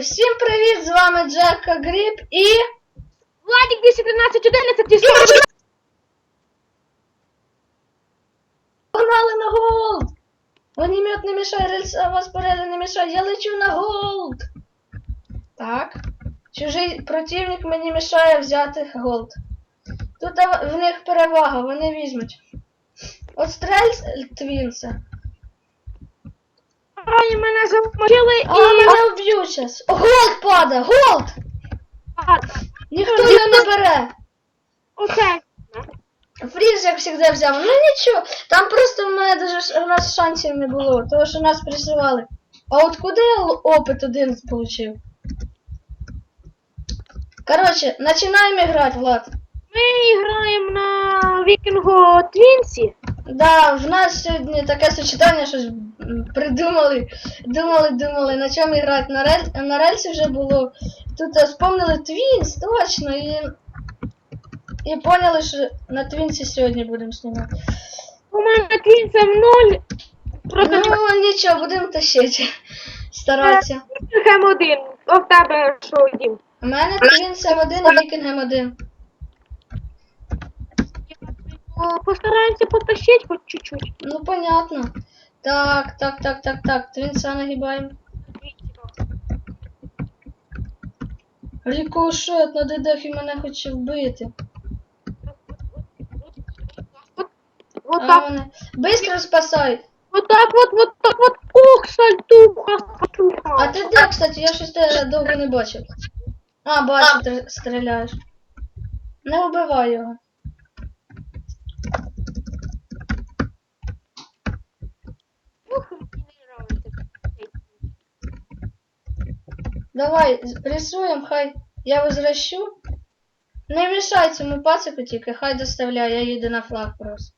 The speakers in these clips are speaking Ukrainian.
Всім привіт! З вами Джека Гріб і. Владик 213, 11 і 40. Погнали на голд! Вогнемет не мішає, рельса вас поряду не мішає, я лечу на голд! Так. Чужий противник мені мішає взяти голд. Тут в них перевага, вони візьмуть. От стрель твінса. Ай, мене замочили А, мене вб'ють зараз. Голд пада! Голд! Ніхто його не бере! Окей. Фріз, як завжди, взяв. Ну нічого, там просто в мене даже у нас шансів не було, тому що нас присували. А от куди я опит один получив? Короче, починаємо грати, Влад. Ми граємо на Вікінгу Твінсі. Да, в нас сьогодні таке сочетання, щось придумали. Думали, думали, на чому грати. На, рель... на рельсі вже було. Тут е, вспомнили Твінс, точно, і. І поняли, що на Твінсі сьогодні будемо знімати. У мене Твінсом 0 проти Ну нічого, будемо тащити. Старатися. Вікінгем 1. А в тебе що дім? У мене Твінсом 1 і Вікінгем 1. О, Постараємося потащити хоч чуть-чуть. Ну понятно. Так, так, так, так, так. Твінса нагибаємо. Рікошет на дедефі мене хоче вбити. Вот А так, мене. Бистро спасай. вот так, вот, вот так, вот. Ох, сальтуха, А сальтуха. ти де, кстати, я щось тебе довго не бачив. А, бачу, ти стріляєш. Не вбивай його. Ух, мені не нравиться. Давай, рисуємо, хай я возвращу. Не мішай цьому пацику тільки, хай доставляє, я їду на флаг просто.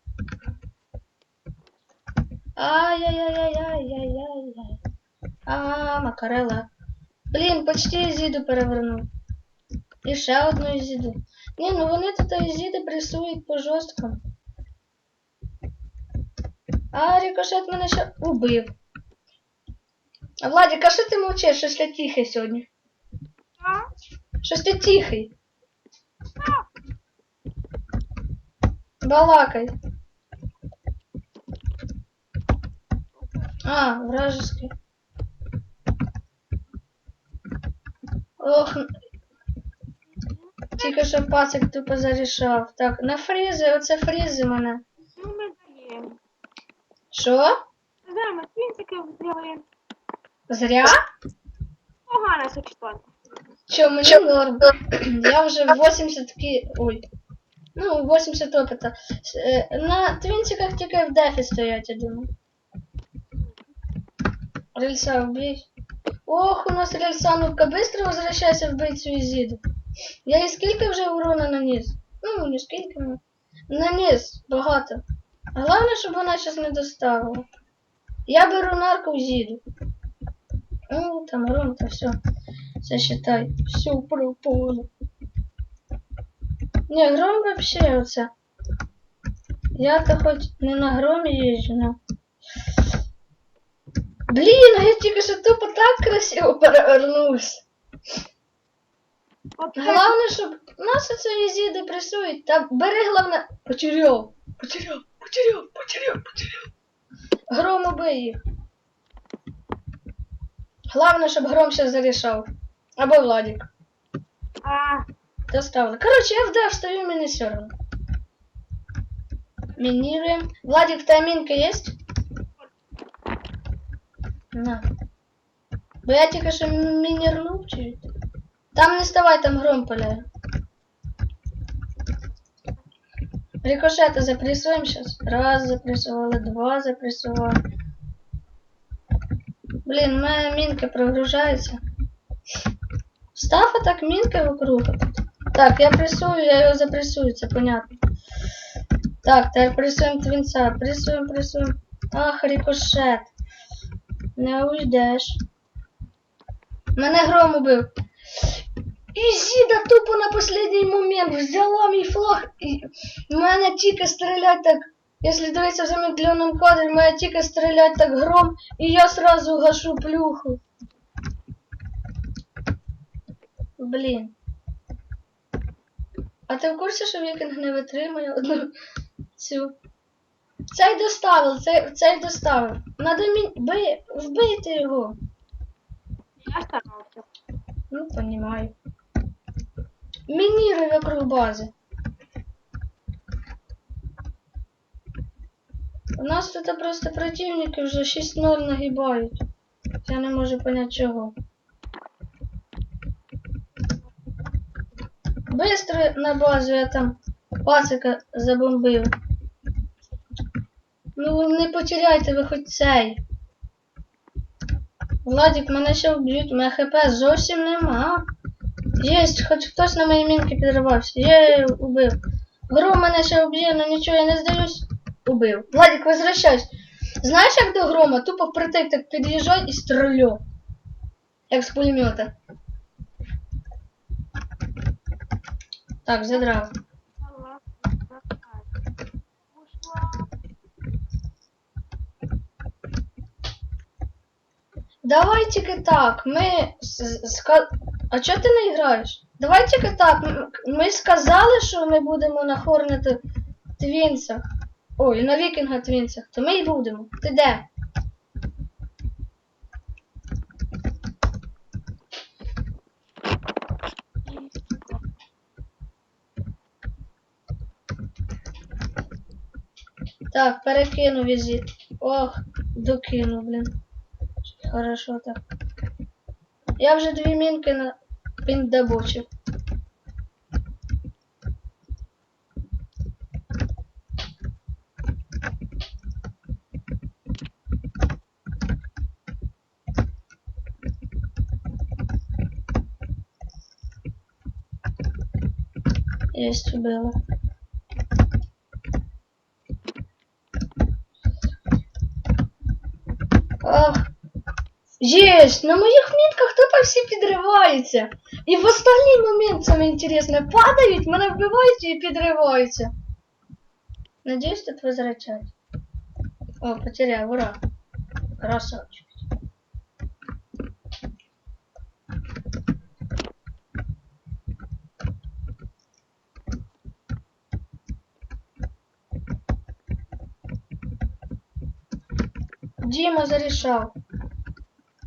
Ай-яй-яй-яй-яй-яй-яй. А, макарела. Блін, почти ізіду перевернув. І ще одну ізіду. Ні, ну вони тут ізіди пресують по жорсткому. А, рикошет мене ще убив. А Владик, а що ти мовчиш? Щось ти тихий сьогодні. А? Щось ти тихий. Балакай. А, вражеский. Ох, тільки що пацик тупо зарішав. Так, на фрізи, оце фрізи мене. Ну, ми даємо. Що? Да, ми твінсики зробили. Зря? Погане сочетання. Чо, мені норм. Я вже 80 ки... Ой. Ну, 80 опыта. Е, На твинчиках тільки в дефі стоять, я думаю. Рельса убей. Ох, у нас рельса, ну-ка, быстро возвращайся вбить цю Ізіду. Я їй скільки вже урона наніс? Ну, не скільки, ну. Наніс, багато. Головне, щоб вона щас не доставила. Я беру нарко Ізіду. Там гром, то все. Це считай. Все пропало. Не, гром вообще оце. Я-то хоч не на громі їжджу, но... Блін, а я тільки що тупо так красиво перевернувся. От Головне, щоб нас оце візі депресують. Та бери головне. Потеряв, потеряв, потеряв, потеряв, потеряв. Гром убий їх. Головне, щоб гром ще зарішав. Або Владик. А, Доставлю. Короче, я в Д встаю, мне все равно. Минируем. Владик, в тайминка есть? На. Бо я тільки що мінірнув чуть. Там не ставай, там гром паляє. Рикошети запресуем сейчас. Раз запресували, два запресували. Блін, моя мінка прогружається. Став так мінки вокруг. Так, я прессую, я его запрессую, це понятно. Так, тепер прессуємо твінца. Прессуємо, прессуємо. Ах, рикошет. Не уйдеш. Мене гром убив. Ізіда тупо на последній момент взяла мій флаг і в мене тільки стрілять так. Якщо дивитися в замедленому кадрі, в мене тільки стрілять так гром, і я сразу гашу плюху. Блін. А ти в курсі, що вікінг не витримує одну цю. Цей доставив, цей, цей доставив. Надо мі... Би... вбити його. Я старався. Ну, понимаю. Мініруй вокруг бази. У нас тут просто противники вже 6-0 нагибають. Я не можу понять чого. Быстро на базу я там пасика забомбив. Ну не потеряйте ви хоч цей. Владик, мене ще вб'ють, мене хп зовсім нема. Єсть, хоч хтось на мої мінки підривався. Є, убив. Гру мене ще вб'є, але нічого, я не здаюсь. Убив. Владик, возвращайся. Знаєш, як до грома? Тупо впритик так під'їжджай і стрелю. Як з пулемета. Так, задрав. Давай тільки так. С- ска... А чого ти не граєш? Давай тільки так. Ми сказали, що ми будемо на Хорнет Твінсах. Ой, на Вікінга Твінсах. То ми й будемо. Ти де? Так, перекину візит. Ох, докину, блін. Хорошо так. Я вже дві мінки на піндабочив. Есть убила. Ах, Єсть, на моїх мітках тупо всі підриваються. І в останній момент саме інтересне, падають, мене вбивають і підриваються. Надіюсь, тут возвращать. О, потерял, ура. Красавчик. Дима зарішав.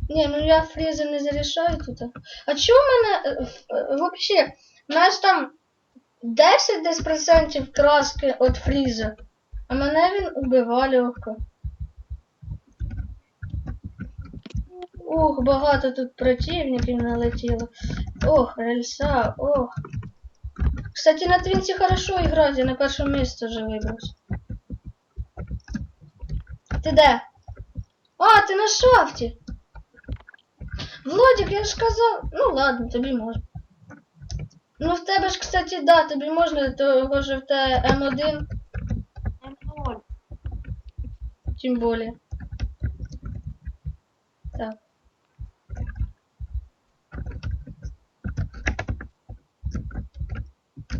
Не, ну я фрізи не зарішаю тут. А чого в мене е, в- е, вообще? У нас там 10 десь процентів краски від фріза. А мене він убиває легко. Ух, багато тут противників налетіло. Ох, рельса, ох. Кстати, на Твінці хорошо грати, я на першому місці вже вибрався. Ти де? А, ти на шафті. Владик, я ж казав. Ну ладно, тобі можна. Ну в тебе ж, кстати, да, тобі можна, того що в тебе М1, М0. тим более. Так.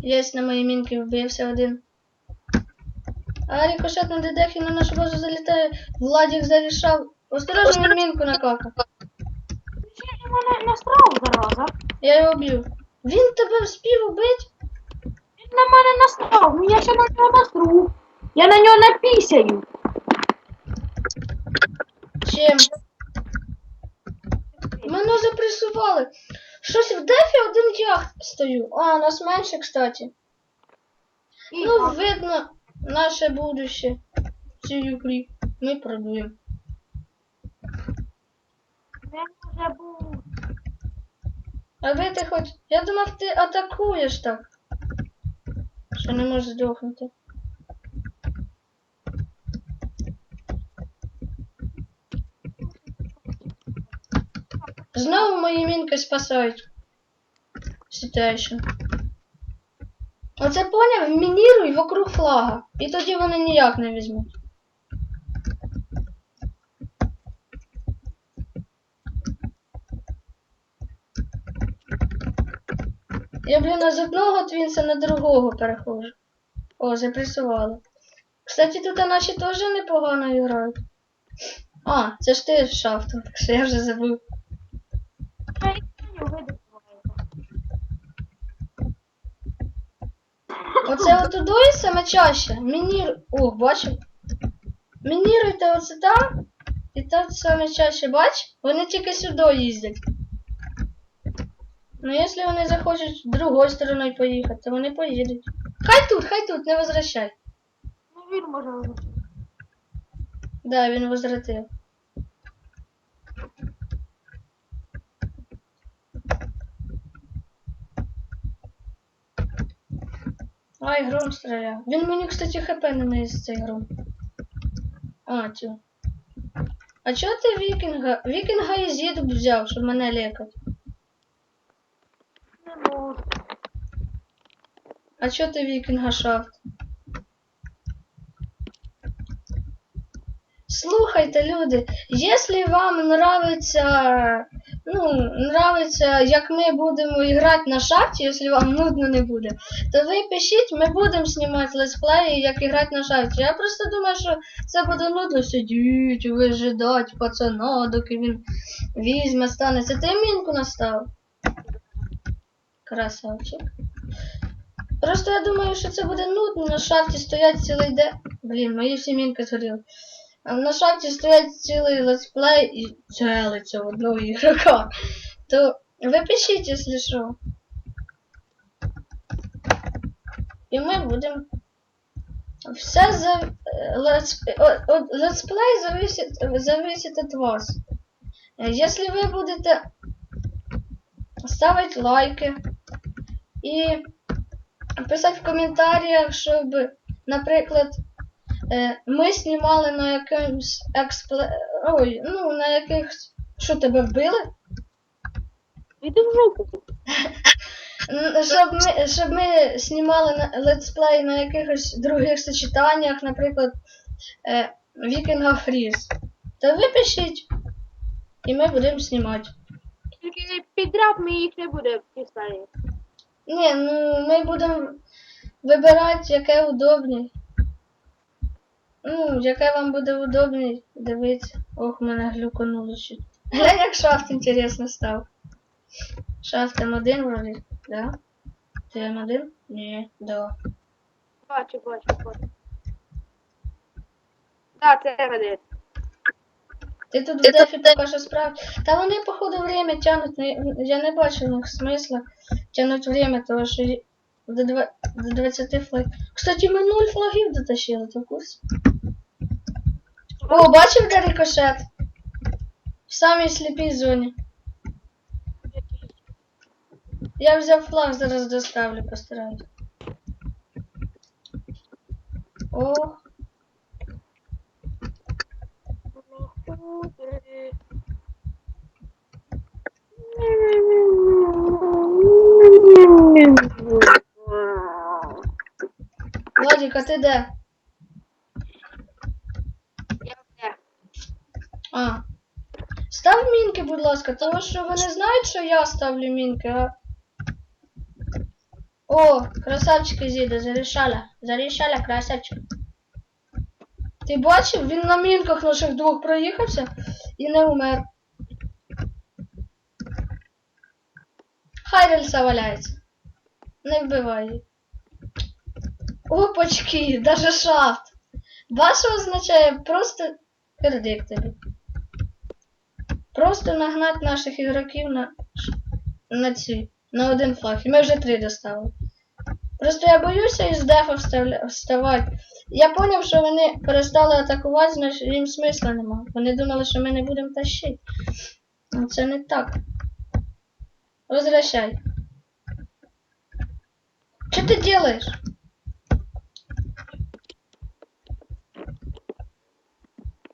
Єсть на моїй мінки вбився один. А рикошет на дедехі на нашу базу залітає. Владик зарішав. Осторожно, він мінку накакав. Ти мене настрав, зараза. Я його б'ю. Він тебе вспів убити? Він на мене настрав, ну я ще на нього настру. Я на нього напісяю. Чим? Мене запресували. Щось в дефі один я стою. А, нас менше, кстати. Ну, видно наше будуще в цій грі. Ми продуємо. А ви ти хоч. Я думав, ти атакуєш так. Що не можеш здохнути. Знову мої мінки спасають. Ситуацію. Оце поняв, мініруй вокруг флага. І тоді вони ніяк не візьмуть. Я, блін, з одного твінса на другого перехожу. О, запресували. Кстати, тут наші теж непогано грають. А, це ж ти шафтом, так що я вже забув. Оце от удої саме чаще. Мінір... О, бачив. Мініруйте оце там. І там саме чаще, бач? Вони тільки сюди їздять. Ну, якщо вони захочуть другою стороною поїхати, то вони поїдуть. Хай тут, хай тут, не возвращай. Ну він може летіти. Да, він возвратив. Ай, гром стріляв. Він мені, кстати, хп не наїсть цей гром. А, цю. А чого ти вікінга? Вікінга і зід взяв, щоб мене лікати. А чого ти вікінга шафт? Слухайте, люди, якщо вам нравиться, ну, нравиться, як ми будемо грати на шахті, якщо вам нудно не буде, то ви пишіть, ми будемо знімати летсплеї, як грати на шахті. Я просто думаю, що це буде нудно сидіти, вижидати пацана, доки він візьме, станеться. Ти мінку настав? Красавчик. Просто я думаю, що це буде нудно на шахті стоять цілий день. Блін, мої всі мінки згоріли. На шахті стоять цілий летсплей і целиться в одного ігрока. То ви пишіть, якщо що. І ми будемо. Все за е, летс... о- о- летсплей зависить, зависить від вас. Е, Якщо ви будете ставити лайки і писати в коментарях, щоб, наприклад, е, ми знімали на якомусь експле... Ой, ну, на якихось. Що тебе вбили? Іди в жопу. Щоб ми, щоб ми знімали на летсплей на якихось других сочетаннях, наприклад, е, Вікінга Фріз. То ви пишіть, і ми будемо знімати. Тільки підряд ми їх не буде писати. Ні, ну ми будемо вибирати, яке удобні. Ну, яке вам буде удобні, дивіться. Ох, мене глюкануло ще. Глянь, як шафт інтересно став. Шафт М1 вроді, да? Ти М1? Ні, да. Бачу, бачу, бачу. Так, це. Ти тут в дефі поки що справ. Та вони, походу, время тянуть. ну, Я не бачу них смисла тянуть время, тому що до, два, до 20 флагів. Кстати, ми 0 флагів дотащили, ти в курсі? О, бачив де рикошет? В самій сліпій зоні. Я взяв флаг, зараз доставлю, постараюсь. О, Владик, а ти де? Я де? А. Став мінки, будь ласка, тому що вони знають, що я ставлю мінки, а. О, красавчик Зіда, зарішала. Зарішала, красавчик. Ти бачив, він на мінках наших двох проїхався і не умер. Хай рельса валяється. Не вбивай її. Опачки, даже шафт. Ваша означає просто пердик тобі. Просто нагнать наших ігроків на, на ці, на один флаг. І ми вже три доставили. Просто я боюся із дефа вставати. Я зрозумів, що вони перестали атакувати, значить їм смисла нема. Вони думали, що ми не будемо тащити. Ну це не так. Возвращай. Що ти делаешь?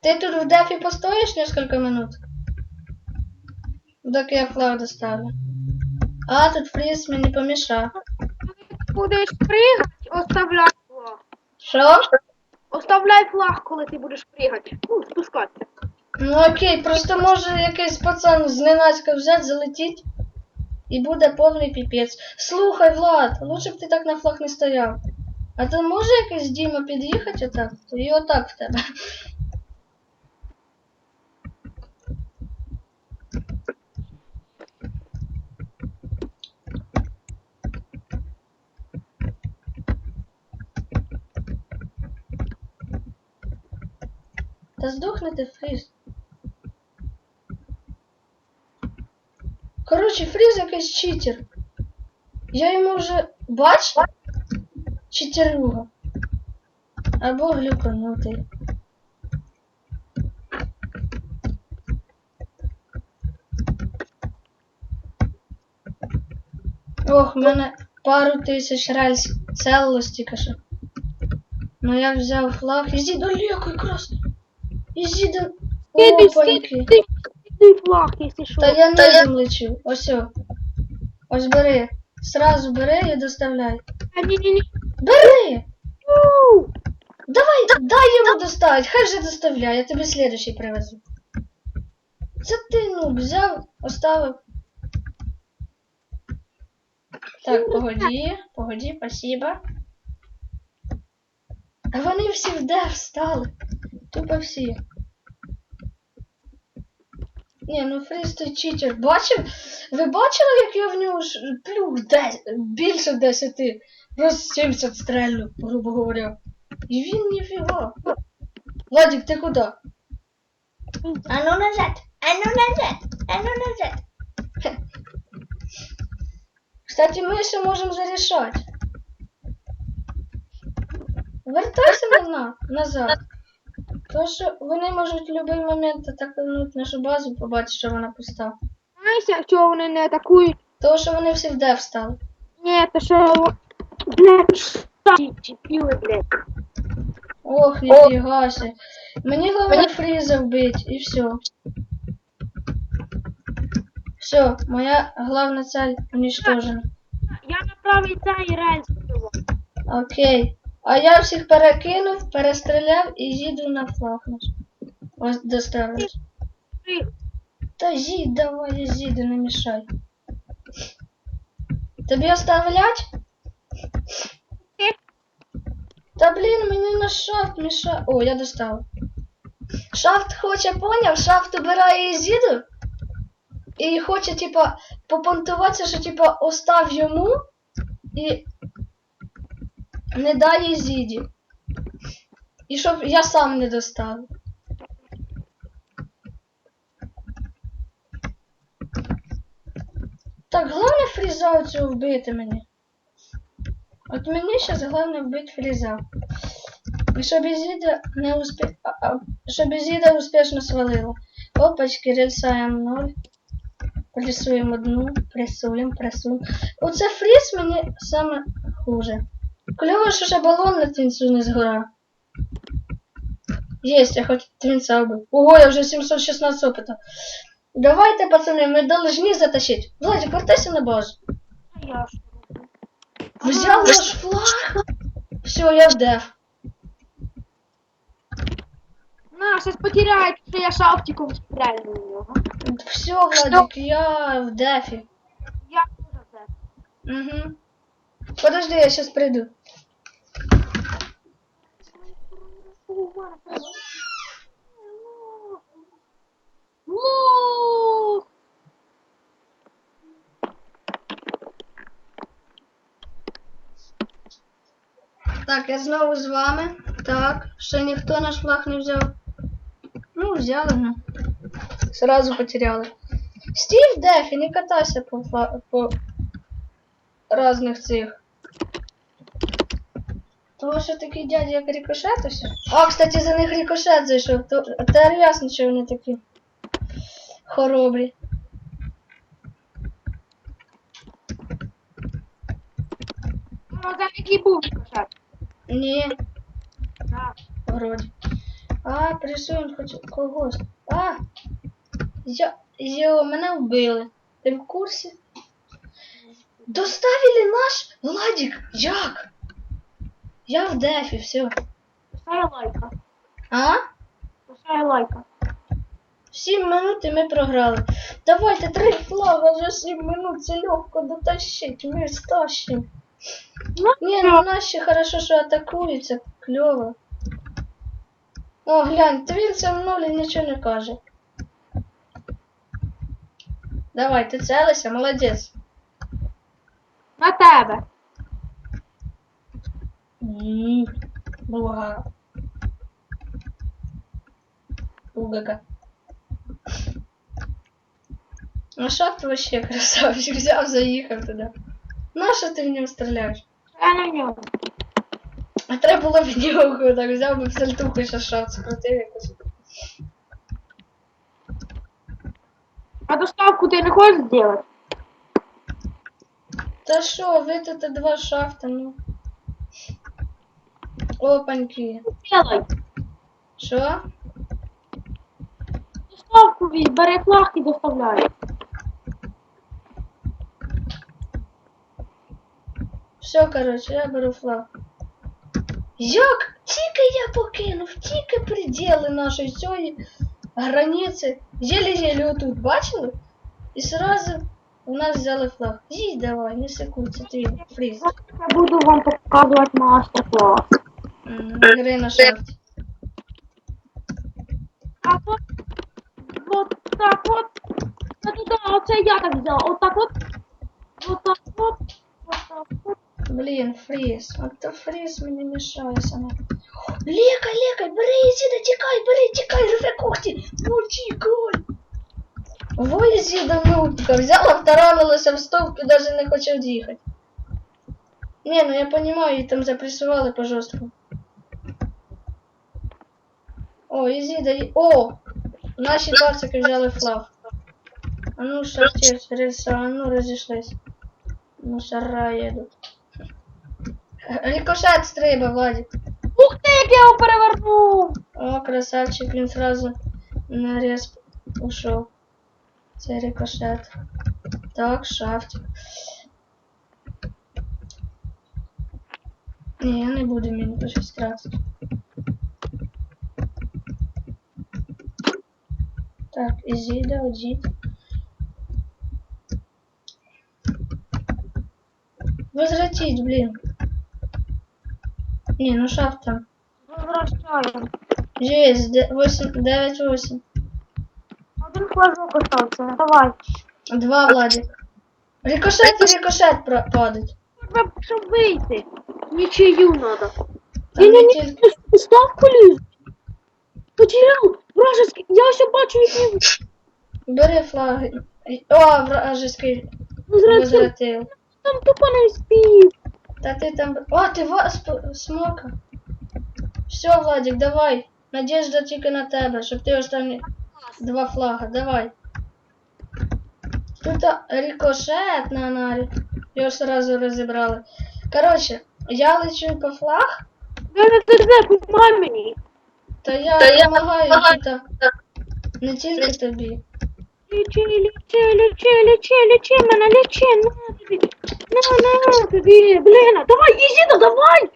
Ты тут в дефе постоишь несколько минут? Доки я флаг доставлю. А, тут фриз мне не помешал. Будеш пригати, оставляй флаг. Що? Оставляй флаг, коли ти будеш пригати. Ну, спускатися. Ну окей, просто може якийсь пацан зненацька взять, залетіть. І буде повний піпець. Слухай, Влад, лучше б ти так на флаг не стояв. А то може якийсь Діма під'їхати отак? І отак в тебе. Та здохни ти, Фріз. Коротше, Фріз якийсь читер. Я йому вже бач? Читеруга. Або глюканутий. Ох, в мене пару тисяч рельс целилось тільки що. Ну я взяв флаг. Ізі далеко якраз. Ізі до... Опаньки. скидуй флаг, якщо що. Та я низом лечу. Ось. Ось бери. Сразу бери і доставляй. А, ні-ні-ні. Бери! Уу! Давай, дай йому доставить, хай же доставляє, я тобі слідуючий привезу. Це ти, ну, взяв, оставив. Так, погоді, погоді, спасибо. А вони всі в де встали? Тупо всі. Ні, ну той читер. Бачив? Ви бачили, як я в нього ж плюх 10, більше 10, просто 70 стрельну, грубо говоря. І він ніфіга. Владик, ти куди? А ну назад, а ну назад, а ну назад. Кстати, ми ще можемо зарішати. Вертайся назад. Тому що вони можуть в будь-який момент атакувати нашу базу, побачити, що вона пуста. Знаєш, якщо вони не атакують, Тому що вони всі в де встали. ні, то що... Блядь, що чіпіли, блядь. Ох, ніфіга себе. Мені головне фріза вбити, і все. Все, моя главна цель уничтожена. Я на правий цей рельс. Окей. А я всіх перекинув, перестріляв і їду на флаг. Ось доставлюсь. Та їдь, давай, їду, не мішай. Тобі оставлять? Та блін, мені на шафт мішає. О, я достав. Шафт хоче, поняв? Шафт убирає Ізіду. І хоче, типа, попонтуватися, що типа остав йому і не дай Ізіді. І щоб я сам не достав. Так, головне фріза цього вбити мені. От мені зараз головне вбити фріза. І щоб Ізіда не успі... щоб Ізіда успішно свалила. Опачки, рельсаємо 0. Пресуємо одну, пресуємо, пресуємо. Оце фріз мені саме хуже. Кльово, що ще балон на твінцю не згорав. Єсть, я хоч твінця вбив. Ого, я вже 716 опита. Давайте, пацани, ми должны затащить. Владик, вертайся на базу. А я ж. Взял наш флаг. Все, я в деф. На, сейчас потеряють, що я шафтиком стрельну в нього. Все, Владик, я в дефі. Я теж це. Угу. Подожди, я сейчас приду. Так, я знову з вами. Так, ще ніхто наш флаг не взяв. Ну, взяли, ну. Сразу потеряли. Стій в дефі, не катайся по, по разних цих. Того, що такий дядя, як рикошет ось. А, кстати, за них рикошет зайшов. То, тепер ясно, що вони такі хоробрі. Ну, там який був кошак. Ні, Так. вроді. А, присунь хоч когось. А! Я... Йо, мене вбили. Ти в курсі? Доставили наш Владик. Як? Я в дефі, все. Писає лайка. А? Писає лайка. Сім минут і ми програли. Давайте три флага за сім минут, це легко дотащить, ми стащимо. Ну, Ні, ну наші хорошо, що атакуються, кльово. О, глянь, твін це в нулі нічого не каже. Давай, ти целися, молодець. На тебе. М, Буга. УГК. А шахт вообще красавчик. Взяв, заїхав туди. На що ти в нього стріляєш? Я на ньому. А треба було в нього так взяв би в сальтуху ще шафт скрутив якось. А доставку ти не хочеш зробити? Та що, ви тут два шафта, ну. Опаньки. Делай. Що? Доставку від, бери флаг і доставляй. Все, короче, я беру флаг. Як? Тільки я покинув, тільки пределы нашої цієї границі. Єлі-єлі отут, бачили? І сразу у нас взяли флаг. Їдь давай, не секунд, це твій фріз. Я буду вам показувати мастер-клас. М, Гри на шахті. А от, от так от. Та туди, оце я так взяла. От так от. От так от. От так от. Блін, фріз. От то фріз мені мішає саме. Лека, лека, бери, Ізіда, тікай, бери, тікай, рве когті. Ну тікай. Во Ізіда внука. Взяла, втаранилася в стовп і навіть не хоче від'їхати. Не, ну я понимаю, її там запресували по жорстку. О, Ізіда, і- о! Наші пацики взяли флаг. А ну, шахтер, рельса, а ну, розійшлись. Мусора едут. Рикошет стриба, Владик. Ух ти, як я його перевернув! О, красавчик, він сразу на респ ушел. Це рикошет. Так, шафтик. Ні, я не буду мені щось тратити. Так, Ізіда, одіть. Возвратить, блин. Не, ну шафт там. Возвращаємо. Есть, 8, 9, 8. Один флажок остався. Давай. Два, Владик. Рикошет и рикошет про- падать. Треба, щоб вийти. Нічию надо. Там Ні, ні, не ні, тільки- ставку ліз. Потеряв. Вражеский. Я все бачу, він Бери флаги. О, вражеский возвратив. возвратил. Там тупо не спів. Та ти там... О, ти восп... смока. Все, Владик, давай. Надежда тільки на тебе, щоб ти останні два флага. Давай. Тут рикошет на нарі. Його сразу розібрали. Короче, я лечу по флаг, Я не тебе, помагай мені. Та я допомагаю допомагаю. тут. Не тільки тобі. Лічи, лічи, лічи, лічи, лічи мене, лічи, на тобі. На, на тобі. Блін, а давай, Ізіда, давай.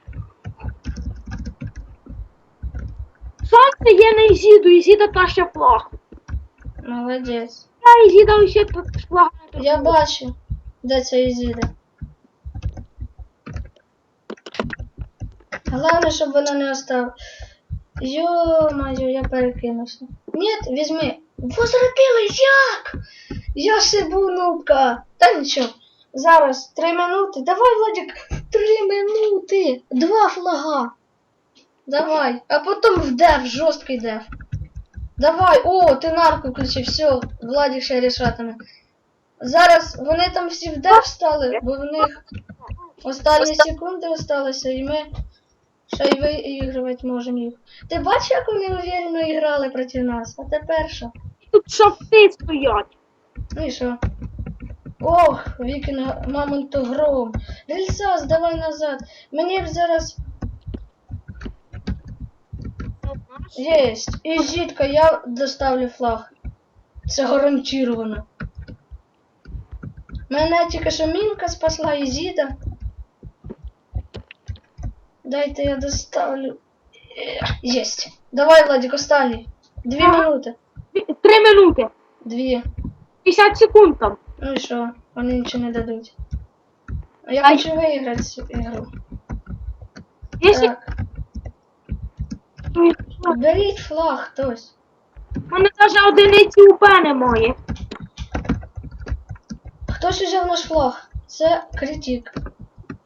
Сонце є на Ізіду, Ізіда таща флаг. Молодець. Я Ізіда ще тут флаг. Я бачу, де це Ізіда. Головне, щоб вона не остала. Йо-моє, я перекинувся. Ні, візьми. Возвратили як? Я сибу нубка. Та нічого. Зараз три минути. Давай, Владик, три минути. Два флага. Давай. А потім в деф, жорсткий деф. Давай, о, ти нарку включив, все, Владик ще рішатиме. Зараз вони там всі в деф стали, бо в них останні секунди осталися, і ми ще й виігрувати можемо їх. Ти бачиш, як вони уверено грали проти нас? А тепер що? Тут шафти стоять. Ну і що? Ох, вікінг мамонтогром. Рельсас, давай назад. Мені б зараз. Єсть. І жітка, я доставлю флаг. Це гарантіровано. Мене тільки що мінка спасла і Зіда. Дайте я доставлю. Е, Єсть. Давай, Владик, останній. Дві минути. Дві- Три минути. Дві. 50 секунд там. Ну і що? Вони нічого не дадуть. А я хочу виграти цю ігру. Якщо Так. Беріть флаг хтось. Мене навіть одиниці УП немає. Хтось взяв наш флаг. Це критик.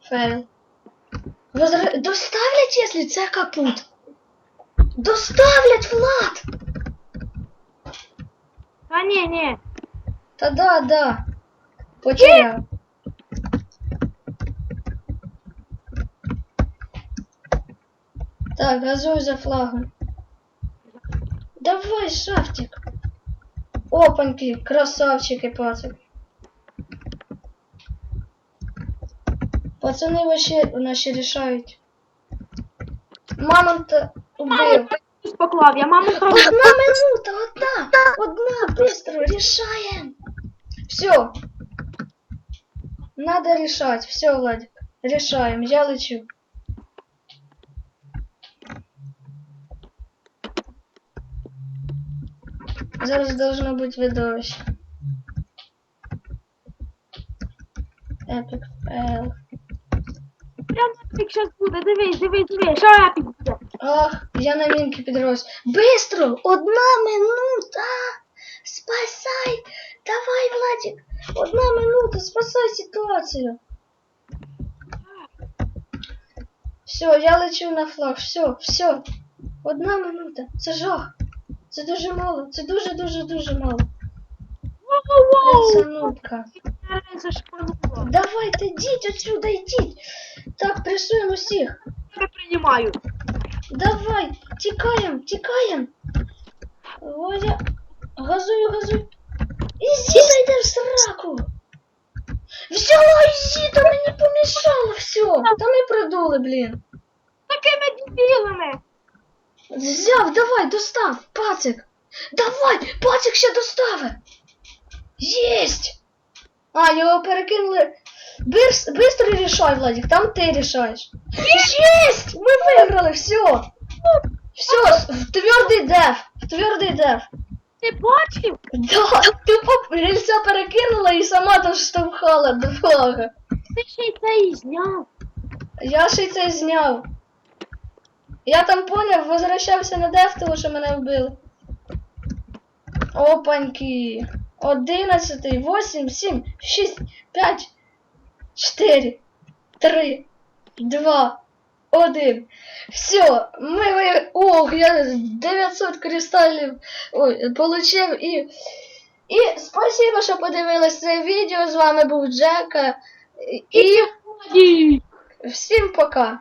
Фейл. Возра... Доставлять, якщо це капут. Доставлять, Влад! Та ні, ні. Та да, да. Потеряв. Так, газуй за флагом. Давай, шафтик. Опаньки, красавчики, пацик. Пацани вообще наші рішають. Мамонта убив. Поклав, я маму сразу. Одна минута, одна, одна, быстро, решаем. Все. Надо решать. Все, Владик, решаем. Я лечу. Зараз должно быть видовище. Epic fail. Прям так зараз буде, дивись, дивись, дивись, шапік буде. Ах, я на мінки підрос. Быстро! Одна минута! Спасай! Давай, Владик! Одна минута, спасай ситуацію. Все, я лечу на флаг. Все, все. Одна минута. Це жах. Це дуже мало. Це дуже, дуже, дуже мало. Зашпануло. Давайте, йдіть отсюда, йдіть. Так, пресуємо усіх. Я приймаю. Давай, тікаємо, тікаємо. Водя, газую, газую. Ізіта йде в сраку. Взяла Ізіта, мені помішала все. Та ми продули, блін. Такими дебілами. Взяв, давай, достав, пацик. Давай, пацик ще достави. Єсть. А, його перекинули. Бирс, быстро рішай, Владик, там ти рішаєш. Єсть! Ми виграли, все. Все, в твердий деф, в твердий деф. Ти бачив? Да, тупо рельса перекинула і сама там штовхала до флага. Ти ще й це і зняв. Я ще й це зняв. Я там поняв, возвращався на деф, тому що мене вбили. Опаньки. Одинадцятий, восемь, сім, шість, п'ять, чотири, три, два, один. Все, ми ви... Ох, я 900 кристалів ой, получив і. І спасибо, що подивились це відео. З вами був Джека. І всім пока.